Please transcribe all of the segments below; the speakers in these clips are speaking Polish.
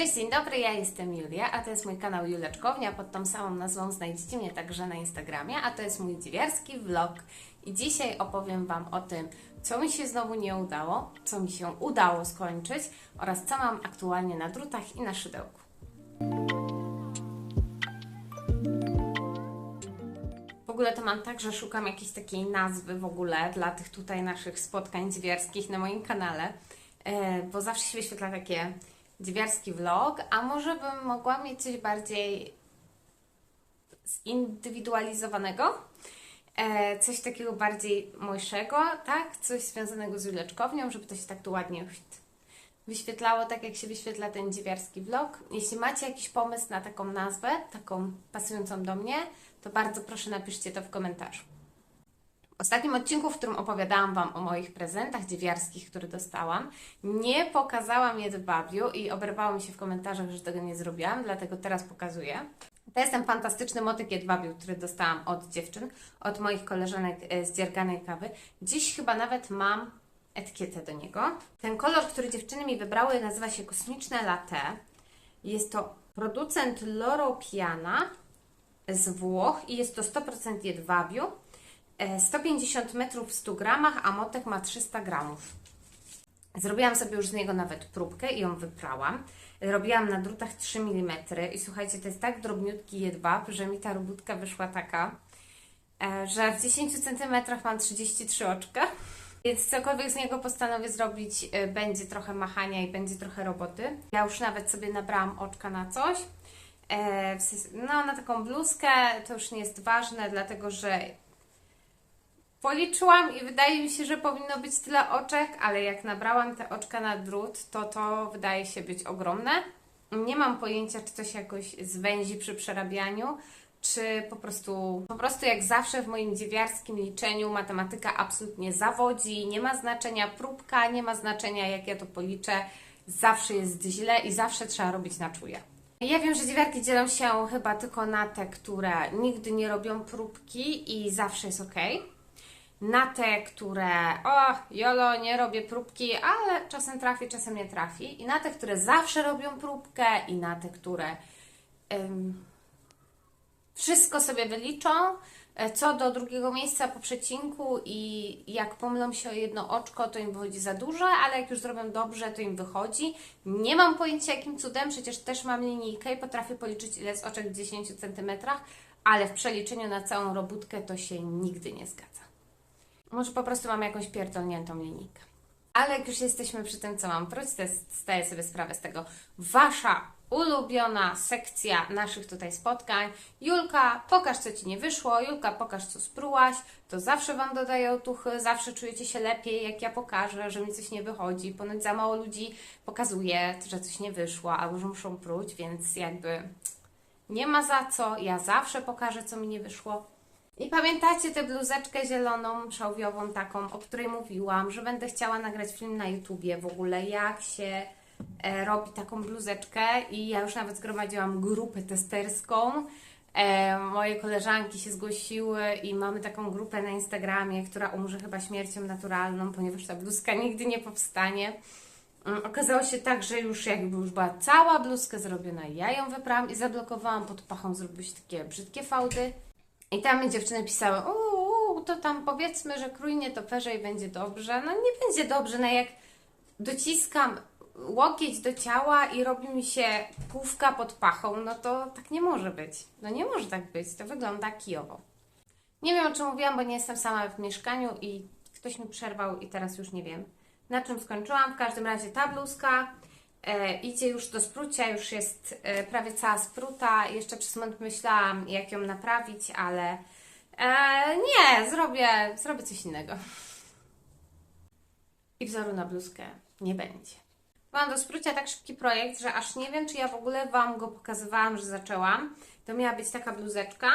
Cześć, dzień dobry, ja jestem Julia, a to jest mój kanał Juleczkownia. Pod tą samą nazwą znajdziecie mnie także na Instagramie, a to jest mój dziewiarski vlog. I dzisiaj opowiem Wam o tym, co mi się znowu nie udało, co mi się udało skończyć oraz co mam aktualnie na drutach i na szydełku. W ogóle to mam tak, że szukam jakiejś takiej nazwy w ogóle dla tych tutaj naszych spotkań dziewiarskich na moim kanale, e, bo zawsze się wyświetla takie dziewiarski vlog, a może bym mogła mieć coś bardziej zindywidualizowanego, e, coś takiego bardziej mojszego, tak? Coś związanego z juleczkownią, żeby to się tak tu ładnie wyświetlało, tak jak się wyświetla ten dziewiarski vlog. Jeśli macie jakiś pomysł na taką nazwę, taką pasującą do mnie, to bardzo proszę napiszcie to w komentarzu. Ostatnim odcinku, w którym opowiadałam Wam o moich prezentach dziewiarskich, które dostałam, nie pokazałam jedwabiu i oberwało mi się w komentarzach, że tego nie zrobiłam, dlatego teraz pokazuję. To jest ten fantastyczny motyk jedwabiu, który dostałam od dziewczyn, od moich koleżanek e, z dzierganej kawy. Dziś chyba nawet mam etykietę do niego. Ten kolor, który dziewczyny mi wybrały, nazywa się Kosmiczne Latte. Jest to producent Loro Piana z Włoch i jest to 100% jedwabiu. E, 150 metrów w 100 gramach, a motek ma 300 gramów. Zrobiłam sobie już z niego nawet próbkę i ją wyprałam. Robiłam na drutach 3 mm i słuchajcie, to jest tak drobniutki jedwab, że mi ta robótka wyszła taka, e, że w 10 cm mam 33 oczka. Więc cokolwiek z niego postanowię zrobić, e, będzie trochę machania i będzie trochę roboty. Ja już nawet sobie nabrałam oczka na coś. E, No, na taką bluzkę to już nie jest ważne, dlatego że policzyłam i wydaje mi się, że powinno być tyle oczek, ale jak nabrałam te oczka na drut, to to wydaje się być ogromne. Nie mam pojęcia, czy to się jakoś zwęzi przy przerabianiu, czy po prostu, po prostu jak zawsze w moim dziewiarskim liczeniu matematyka absolutnie zawodzi, nie ma znaczenia próbka, nie ma znaczenia jak ja to policzę, zawsze jest źle i zawsze trzeba robić na czuje. Ja wiem, że dziewiarki dzielą się chyba tylko na te, które nigdy nie robią próbki i zawsze jest ok. Na te, które o, jolo, nie robię próbki, ale czasem trafi, czasem nie trafi. I na te, które zawsze robią próbkę i na te, które em, wszystko sobie wyliczą, e, co do drugiego miejsca po przecinku i jak pomylą się o jedno oczko, to im wychodzi za duże, ale jak już zrobią dobrze, to im wychodzi. Nie mam pojęcia jakim cudem, przecież też mam linijkę i potrafię policzyć ile jest oczek w 10 cm, ale w przeliczeniu na całą robótkę to się nigdy nie zgadza. Może po prostu mam jakąś pierdolniętą linijkę. Ale jak już jesteśmy przy tym, co mam próć, to zdaję sobie sprawę z tego. Wasza ulubiona sekcja naszych tutaj spotkań. Julka, pokaż co Ci nie wyszło. Julka, pokaż co sprułaś. To zawsze Wam dodaję otuchy, zawsze czujecie się lepiej, jak ja pokażę, że mi coś nie wychodzi. Ponoć za mało ludzi pokazuje, że coś nie wyszło, albo że muszą pruć, więc jakby nie ma za co. Ja zawsze pokażę, co mi nie wyszło. I pamiętacie tę bluzeczkę zieloną, szałwiową taką, o której mówiłam, że będę chciała nagrać film na YouTubie w ogóle, jak się e, robi taką bluzeczkę i ja już nawet zgromadziłam grupę testerską. E, moje koleżanki się zgłosiły i mamy taką grupę na Instagramie, która umrze chyba śmiercią naturalną, ponieważ ta bluzka nigdy nie powstanie. Mm, Okazało się tak, że już jakby już była cała bluzka zrobiona, ja ją wyprałam i zablokowałam pod pachą, zrobiły się takie brzydkie fałdy. I tam mi dziewczyny pisały, uuu, to tam powiedzmy, że krój nietoperze i będzie dobrze. No nie będzie dobrze, no jak dociskam łokieć do ciała i robi mi się główka pod pachą, no to tak nie może być. No nie może tak być, to wygląda kijowo. Nie wiem o czym mówiłam, bo nie jestem sama w mieszkaniu i ktoś mi przerwał i teraz już nie wiem. Na czym skończyłam? W każdym razie ta bluzka e, idzie już do sprucia, już jest e, prawie cała spruta. Jeszcze przez moment myślałam, jak ją naprawić, ale e, nie, zrobię, zrobię coś innego. I wzoru na bluzkę nie będzie. Mam do sprucia tak szybki projekt, że aż nie wiem, czy ja w ogóle Wam go pokazywałam, że zaczęłam. To miała być taka bluzeczka.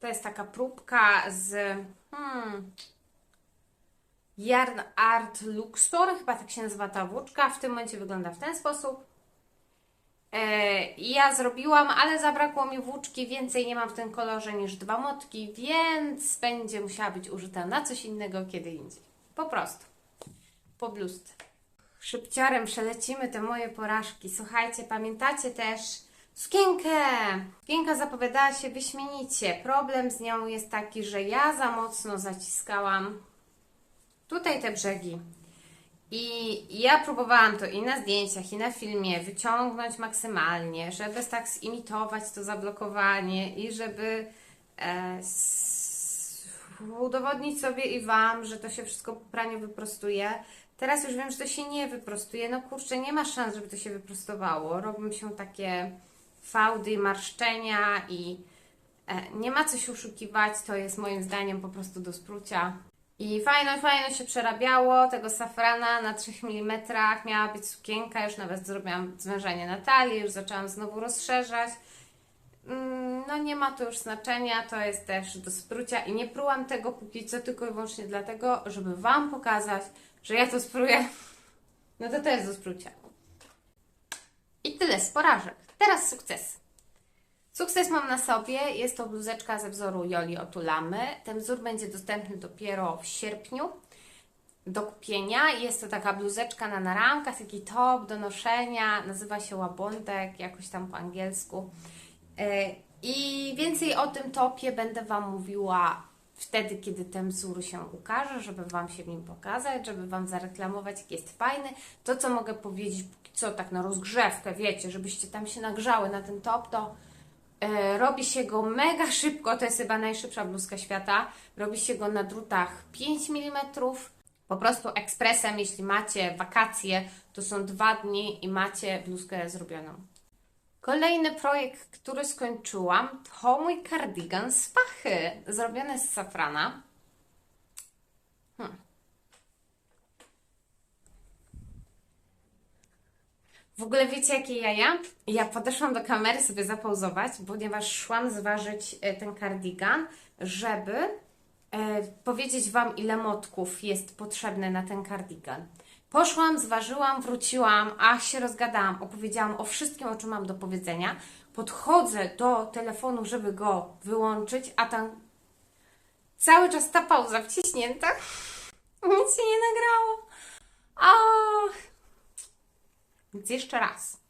To jest taka próbka z hmm, Yarn Art Luxor, chyba tak się nazywa ta włóczka. W tym momencie wygląda w ten sposób. E, ja zrobiłam, ale zabrakło mi włóczki, więcej nie mam w tym kolorze niż dwa motki, więc będzie musiała być użyta na coś innego kiedy indziej. Po prostu. Po bluzce. szybciorem przelecimy te moje porażki. Słuchajcie, pamiętacie też sukienkę. Sukienka zapowiadała się wyśmienicie. Problem z nią jest taki, że ja za mocno zaciskałam tutaj te brzegi. I ja próbowałam to i na zdjęciach, i na filmie wyciągnąć maksymalnie, żeby tak zimitować to zablokowanie i żeby e, udowodnić sobie i Wam, że to się wszystko po praniu wyprostuje. Teraz już wiem, że to się nie wyprostuje. No kurczę, nie ma szans, żeby to się wyprostowało. Robią się takie fałdy, marszczenia i e, nie ma co się oszukiwać. To jest moim zdaniem po prostu do sprucia. I fajno, fajno się przerabiało tego safrana na 3 mm. Miała być sukienka, już nawet zrobiłam zwężenie na talii, już zaczęłam znowu rozszerzać. Mm, No nie ma to już znaczenia, to jest też do sprucia i nie prułam tego póki co tylko i wyłącznie dlatego, żeby Wam pokazać, że ja to spruję. No to to jest do sprucia. I tyle z porażek. Teraz sukces. Sukces mam na sobie. Jest to bluzeczka ze wzoru Joli Otulamy. Ten wzór będzie dostępny dopiero w sierpniu do kupienia. Jest to taka bluzeczka na naramkach, taki top do noszenia. Nazywa się łabątek, jakoś tam po angielsku. E, I więcej o tym topie będę Wam mówiła wtedy, kiedy ten wzór się ukaże, żeby Wam się w nim pokazać, żeby Wam zareklamować, jaki jest fajny. To, co mogę powiedzieć co, tak na rozgrzewkę, wiecie, żebyście tam się nagrzały na ten top, to robi się go mega szybko, to jest chyba najszybsza bluzka świata. Robi się go na drutach 5 mm. Po prostu ekspresem, jeśli macie wakacje, to są dwa dni i macie bluzkę zrobioną. Kolejny projekt, który skończyłam, to mój kardigan z pachy, zrobiony z safrana. W ogóle wiecie, jakie jaja? Ja podeszłam do kamery sobie zapauzować, ponieważ szłam zważyć e, ten kardigan, żeby e, powiedzieć Wam, ile motków jest potrzebne na ten kardigan. Poszłam, zważyłam, wróciłam, a się rozgadałam, opowiedziałam o wszystkim, o czym mam do powiedzenia. Podchodzę do telefonu, żeby go wyłączyć, a tam cały czas ta pauza wciśnięta. Nic się nie nagrało. Ach. Więc jeszcze raz.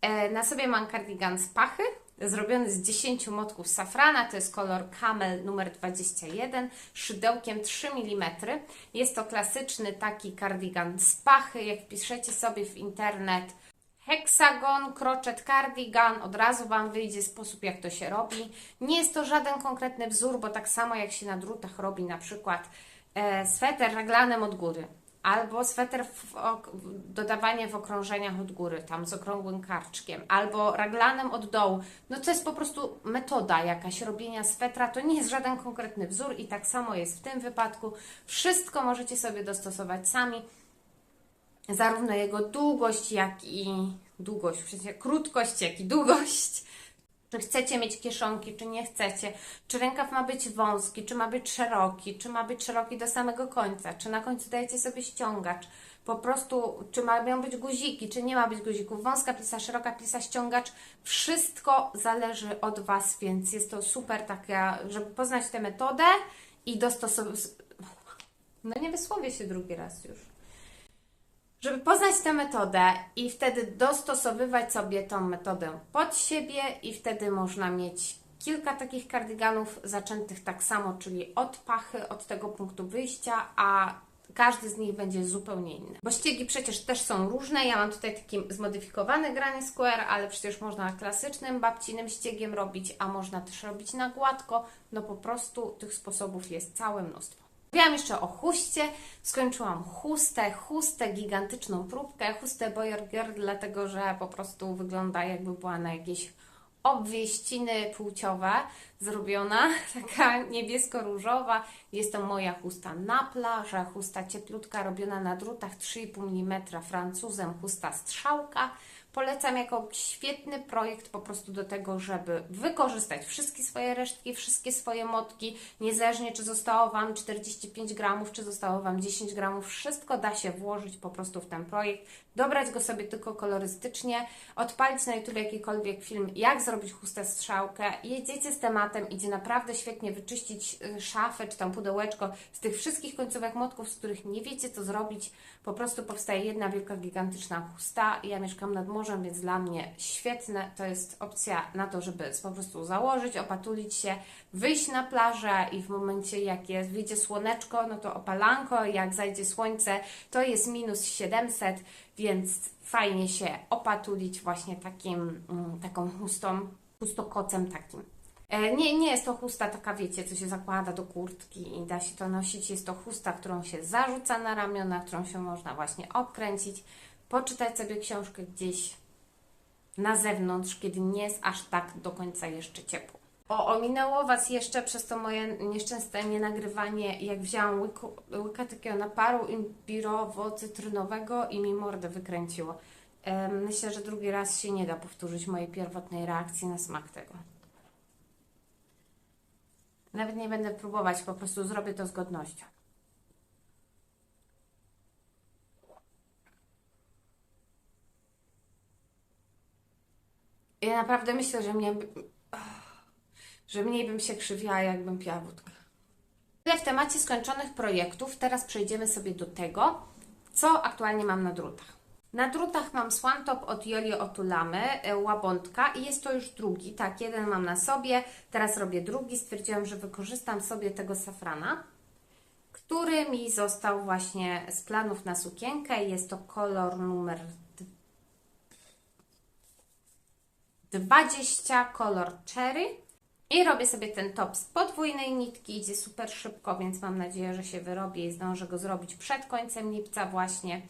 E, na sobie mam kardigan z pachy, zrobiony z 10 motków safrana. To jest kolor Camel numer 21, szydełkiem 3 mm. Jest to klasyczny taki kardigan z pachy. Jak wpiszecie sobie w internet heksagon, crochet cardigan, od razu Wam wyjdzie sposób, jak to się robi. Nie jest to żaden konkretny wzór, bo tak samo jak się na drutach robi na przykład e, sweter raglanem od góry. Albo sweter, w, dodawanie w okrążeniach od góry, tam z okrągłym karczkiem, albo raglanem od dołu. No to jest po prostu metoda jakaś robienia swetra, to nie jest żaden konkretny wzór i tak samo jest w tym wypadku. Wszystko możecie sobie dostosować sami, zarówno jego długość, jak i długość, w sensie krótkość, jak i długość. Czy chcecie mieć kieszonki, czy nie chcecie? Czy rękaw ma być wąski, czy ma być szeroki, czy ma być szeroki do samego końca? Czy na końcu dajecie sobie ściągacz? Po prostu, czy mają być guziki, czy nie ma być guzików? Wąska plisa, szeroka plisa, ściągacz. Wszystko zależy od Was, więc jest to super taka, żeby poznać tę metodę i dostosować. No nie wysłowię się drugi raz już żeby poznać tę metodę i wtedy dostosowywać sobie tą metodę pod siebie i wtedy można mieć kilka takich kardyganów zaczętych tak samo, czyli od pachy, od tego punktu wyjścia, a każdy z nich będzie zupełnie inny. Bo ściegi przecież też są różne. Ja mam tutaj taki zmodyfikowany granny square, ale przecież można klasycznym babcinym ściegiem robić, a można też robić na gładko. No po prostu tych sposobów jest całe mnóstwo. Mówiłam jeszcze o chuście. Skończyłam chustę, chustę, gigantyczną próbkę, chustę Boyer Girl, dlatego że po prostu wygląda jakby była na jakieś obwieściny płciowe zrobiona, taka niebiesko-różowa. Jest to moja chusta na plażę, chusta cieplutka robiona na drutach 3,5 mm francuzem, chusta strzałka. Polecam jako świetny projekt po prostu do tego, żeby wykorzystać wszystkie swoje resztki, wszystkie swoje motki, niezależnie czy zostało Wam 45 gramów, czy zostało Wam 10 gramów, wszystko da się włożyć po prostu w ten projekt, dobrać go sobie tylko kolorystycznie, odpalić na YouTube jakikolwiek film, jak zrobić chustę strzałkę, jedziecie z tematem, tematem, idzie naprawdę świetnie wyczyścić y, szafę czy tam pudełeczko z tych wszystkich końcówek motków, z których nie wiecie co zrobić. Po prostu powstaje jedna wielka, gigantyczna chusta. Ja mieszkam nad morzem, więc dla mnie świetne. To jest opcja na to, żeby po prostu założyć, opatulić się, wyjść na plażę i w momencie jak jest, wyjdzie słoneczko, no to opalanko, jak zajdzie słońce, to jest minus 700, więc fajnie się opatulić właśnie takim, mm, taką chustą, chustokocem takim. E, Nie, nie jest to chusta taka, wiecie, co się zakłada do kurtki i da się to nosić. Jest to chusta, którą się zarzuca na ramiona, którą się można właśnie obkręcić, poczytać sobie książkę gdzieś na zewnątrz, kiedy nie jest aż tak do końca jeszcze ciepło. O, ominęło Was jeszcze przez to moje nieszczęsne nienagrywanie, jak wzięłam łyku, łyka takiego naparu imbirowo-cytrynowego i mi mordę wykręciło. Em, Myślę, że drugi raz się nie da powtórzyć mojej pierwotnej reakcji na smak tego. Nawet nie będę próbować, po prostu zrobię to z godnością. Ja naprawdę myślę, że mnie, że mniej bym się krzywiała, jakbym piła wódkę. Tyle w temacie skończonych projektów. Teraz przejdziemy sobie do tego, co aktualnie mam na drutach. Na drutach mam Swantop od Joli Otulamy, e, łabątka i jest to już drugi. Tak, jeden mam na sobie, teraz robię drugi. Stwierdziłam, że wykorzystam sobie tego safrana, który mi został właśnie z planów na sukienkę. Jest to kolor numer 20, kolor cherry. I robię sobie ten top z podwójnej nitki, idzie super szybko, więc mam nadzieję, że się wyrobię i zdążę go zrobić przed końcem lipca właśnie.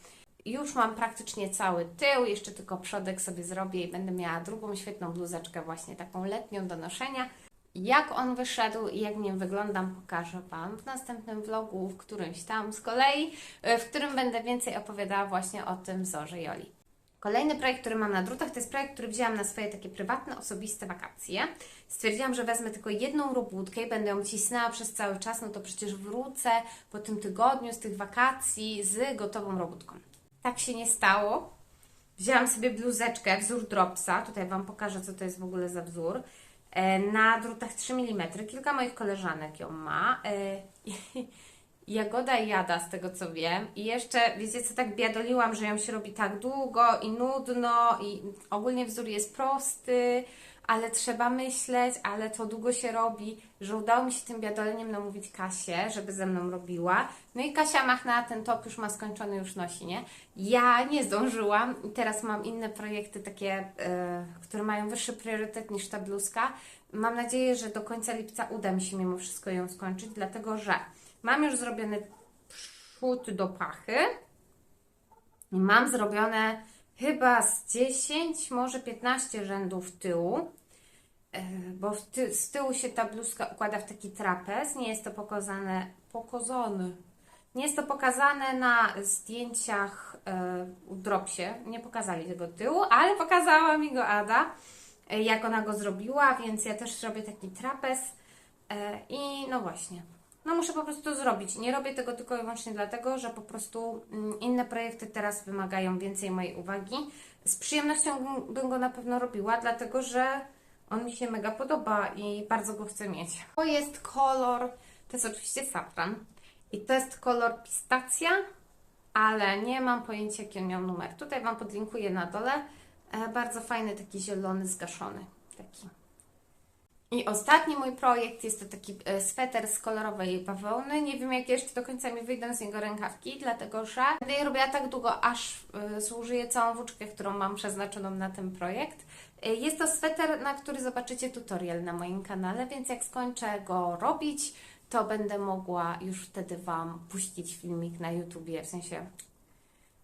Już mam praktycznie cały tył, jeszcze tylko przodek sobie zrobię i będę miała drugą świetną bluzeczkę właśnie taką letnią do noszenia. Jak on wyszedł i jak nim wyglądam, pokażę Wam w następnym vlogu, w którymś tam z kolei, e, w którym będę więcej opowiadała właśnie o tym wzorze Joli. Kolejny projekt, który mam na drutach, to jest projekt, który wzięłam na swoje takie prywatne, osobiste wakacje. Stwierdziłam, że wezmę tylko jedną robótkę i będę ją cisnęła przez cały czas, no to przecież wrócę po tym tygodniu z tych wakacji z gotową robótką. Tak się nie stało. Wzięłam sobie bluzeczkę, wzór Dropsa, tutaj Wam pokażę, co to jest w ogóle za wzór, e, na drutach 3 mm. Kilka moich koleżanek ją ma. E, Jagoda jada, z tego co wiem. I jeszcze, wiecie co, tak biadoliłam, że ją się robi tak długo i nudno i ogólnie wzór jest prosty, ale trzeba myśleć, ale to długo się robi, że udało mi się tym biadoleniem namówić Kasię, żeby ze mną robiła. No i Kasia machnęła ten top, już ma skończony, już nosi, nie? Ja nie zdążyłam i teraz mam inne projekty takie, yy, które mają wyższy priorytet niż ta bluzka. Mam nadzieję, że do końca lipca uda mi się mimo wszystko ją skończyć, dlatego że Mam już zrobiony przód do pachy. Mam zrobione chyba z 10, może 15 rzędów tyłu. E, bo z tyłu się ta bluzka układa w taki trapez. Nie jest to pokazane. Pokazane. Nie jest to pokazane na zdjęciach e, u Dropsie. Nie pokazali tego tyłu, ale pokazała mi go Ada, e, jak ona go zrobiła, więc ja też robię taki trapez. I no właśnie, no muszę po prostu to zrobić. Nie robię tego tylko i wyłącznie dlatego, że po prostu mm, inne projekty teraz wymagają więcej mojej uwagi. Z przyjemnością bym go na pewno robiła, dlatego że on mi się mega podoba i bardzo go chcę mieć. To jest kolor, to jest oczywiście safran i to jest kolor pistacja, ale nie mam pojęcia jaki on miał numer. Tutaj Wam podlinkuję na dole. E, bardzo fajny, taki zielony, zgaszony. Taki. I ostatni mój projekt jest to taki e, sweter z kolorowej bawełny. Nie wiem, jak jeszcze do końca mi wyjdą z niego rękawki, dlatego że będę je robiła tak długo, aż e, zużyję całą włóczkę, którą mam przeznaczoną na ten projekt. E, jest to sweter, na który zobaczycie tutorial na moim kanale, więc jak skończę go robić, to będę mogła już wtedy Wam puścić filmik na YouTubie, w sensie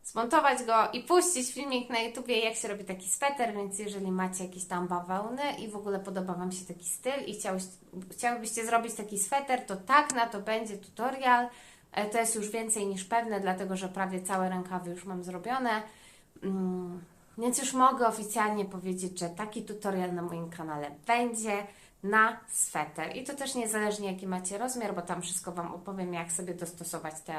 zmontować go i puścić filmik na YouTubie, jak się robi taki sweter, więc jeżeli macie jakieś tam bawełny i w ogóle podoba Wam się taki styl i chciałbyście zrobić taki sweter, to tak, na to będzie tutorial. E, to jest już więcej niż pewne, dlatego że prawie całe rękawy już mam zrobione. Mm, więc już mogę oficjalnie powiedzieć, że taki tutorial na moim kanale będzie na sweter. I to też niezależnie jaki macie rozmiar, bo tam wszystko Wam opowiem, jak sobie dostosować te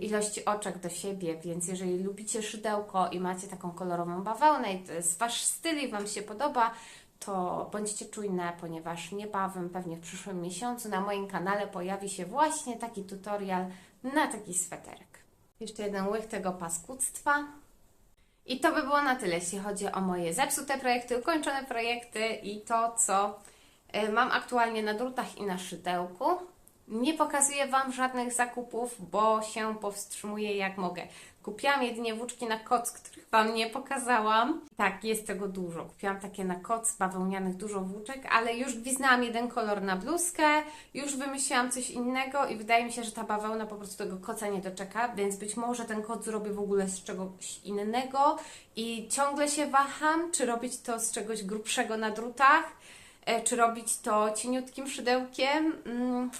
ilości oczek do siebie, więc jeżeli lubicie szydełko i macie taką kolorową bawełnę i to jest Wasz styl i Wam się podoba, to bądźcie czujne, ponieważ niebawem, pewnie w przyszłym miesiącu na moim kanale pojawi się właśnie taki tutorial na taki sweterek. Jeszcze jeden łyk tego paskudztwa. I to by było na tyle, jeśli chodzi o moje zepsute projekty, ukończone projekty i to, co y, mam aktualnie na drutach i na szydełku. Nie pokazuję Wam żadnych zakupów, bo się powstrzymuję jak mogę. Kupiłam jedynie włóczki na koc, których Wam nie pokazałam. Tak, jest tego dużo. Kupiłam takie na koc bawełnianych dużo włóczek, ale już gwiznęłam jeden kolor na bluzkę, już wymyśliłam coś innego i wydaje mi się, że ta bawełna po prostu tego koca nie doczeka, więc być może ten koc zrobię w ogóle z czegoś innego i ciągle się waham, czy robić to z czegoś grubszego na drutach, e, czy robić to cieniutkim szydełkiem. Mm.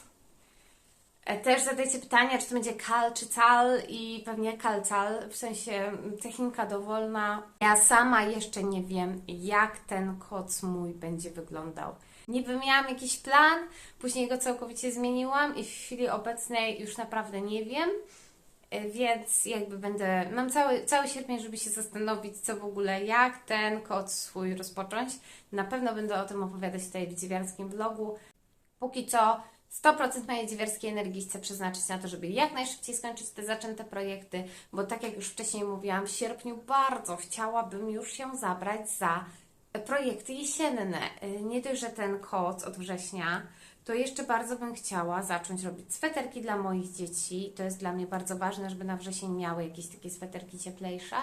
E, Też zadajcie pytania, czy to będzie kal czy cal i pewnie kalcal, w sensie technika dowolna. Ja sama jeszcze nie wiem, jak ten koc mój będzie wyglądał. Niby miałam jakiś plan, później go całkowicie zmieniłam i w chwili obecnej już naprawdę nie wiem. E, Więc jakby będę, mam cały, cały sierpień, żeby się zastanowić, co w ogóle, jak ten koc swój rozpocząć. Na pewno będę o tym opowiadać tutaj w dziewiarskim vlogu. Póki co 100% mojej dziewiarskiej energii chcę przeznaczyć na to, żeby jak najszybciej skończyć te zaczęte projekty, bo tak jak już wcześniej mówiłam, w sierpniu bardzo chciałabym już się zabrać za projekty jesienne. Y, Nie dość, że ten koc od września, to jeszcze bardzo bym chciała zacząć robić sweterki dla moich dzieci. To jest dla mnie bardzo ważne, żeby na wrzesień miały jakieś takie sweterki cieplejsze.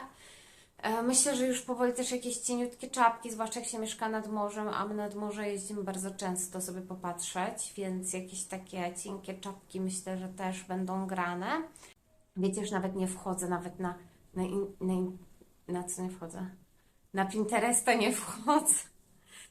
E, Myślę, że już powoli też jakieś cieniutkie czapki, zwłaszcza jak się mieszka nad morzem, a my nad morze jeździmy bardzo często sobie popatrzeć, więc jakieś takie cienkie czapki myślę, że też będą grane. Wiecie, już nawet nie wchodzę, nawet na, na, in, na, in, na co nie wchodzę? Na Pinteresta nie wchodzę.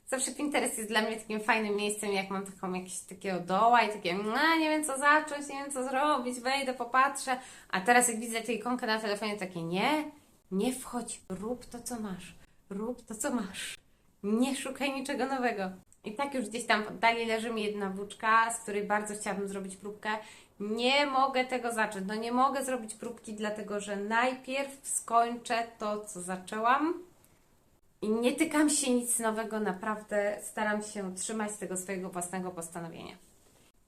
Zawsze Pinterest jest dla mnie takim fajnym miejscem, jak mam taką jakieś takiego doła i takie, no nie wiem co zacząć, nie wiem co zrobić, wejdę, popatrzę. A teraz jak widzę tę ikonkę na telefonie, takie nie, nie wchodź, rób to, co masz. Rób to, co masz. Nie szukaj niczego nowego. I tak już gdzieś tam oddali leży mi jedna włóczka, z której bardzo chciałabym zrobić próbkę. Nie mogę tego zacząć. No nie mogę zrobić próbki, dlatego że najpierw skończę to, co zaczęłam. I nie tykam się nic nowego, naprawdę staram się trzymać tego swojego własnego postanowienia.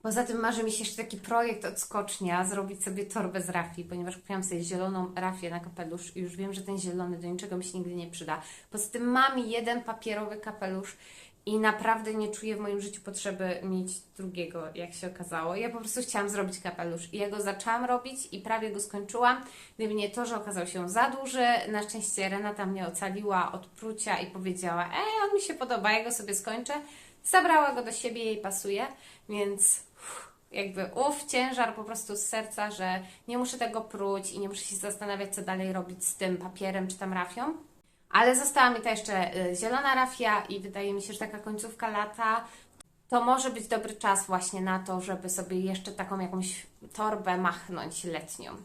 Poza tym marzy mi się jeszcze taki projekt od skocznia, zrobić sobie torbę z rafii, ponieważ kupiłam sobie zieloną rafię na kapelusz i już wiem, że ten zielony do niczego mi się nigdy nie przyda. Poza tym mam jeden papierowy kapelusz i naprawdę nie czuję w moim życiu potrzeby mieć drugiego, jak się okazało. Ja po prostu chciałam zrobić kapelusz i ja go zaczęłam robić i prawie go skończyłam. Gdyby nie to, że okazał się za duży, na szczęście Renata mnie ocaliła od prucia i powiedziała, ej, on mi się podoba, ja go sobie skończę. Zabrała go do siebie, jej pasuje, więc uff, jakby ów ciężar po prostu z serca, że nie muszę tego pruć i nie muszę się zastanawiać, co dalej robić z tym papierem czy tam rafią. Ale została mi ta jeszcze y, zielona rafia i wydaje mi się, że taka końcówka lata to może być dobry czas właśnie na to, żeby sobie jeszcze taką jakąś torbę machnąć letnią.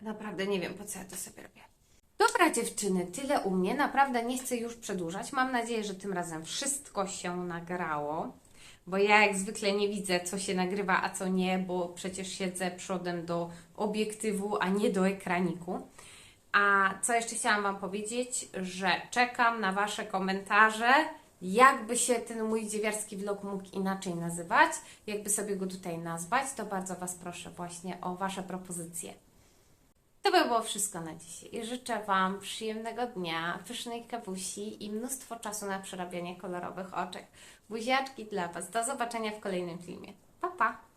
Naprawdę nie wiem, po co ja to sobie robię. Dobra dziewczyny, tyle u mnie. Naprawdę nie chcę już przedłużać. Mam nadzieję, że tym razem wszystko się nagrało. Bo ja jak zwykle nie widzę, co się nagrywa, a co nie, bo przecież siedzę przodem do obiektywu, a nie do ekraniku. A co jeszcze chciałam Wam powiedzieć, że czekam na Wasze komentarze, jakby się ten mój dziewiarski vlog mógł inaczej nazywać, jakby sobie go tutaj nazwać, to bardzo Was proszę właśnie o Wasze propozycje. To by było wszystko na dzisiaj. I życzę Wam przyjemnego dnia, pysznej kawusi i mnóstwo czasu na przerabianie kolorowych oczek. Buziaczki dla Was. Do zobaczenia w kolejnym filmie. Pa, pa!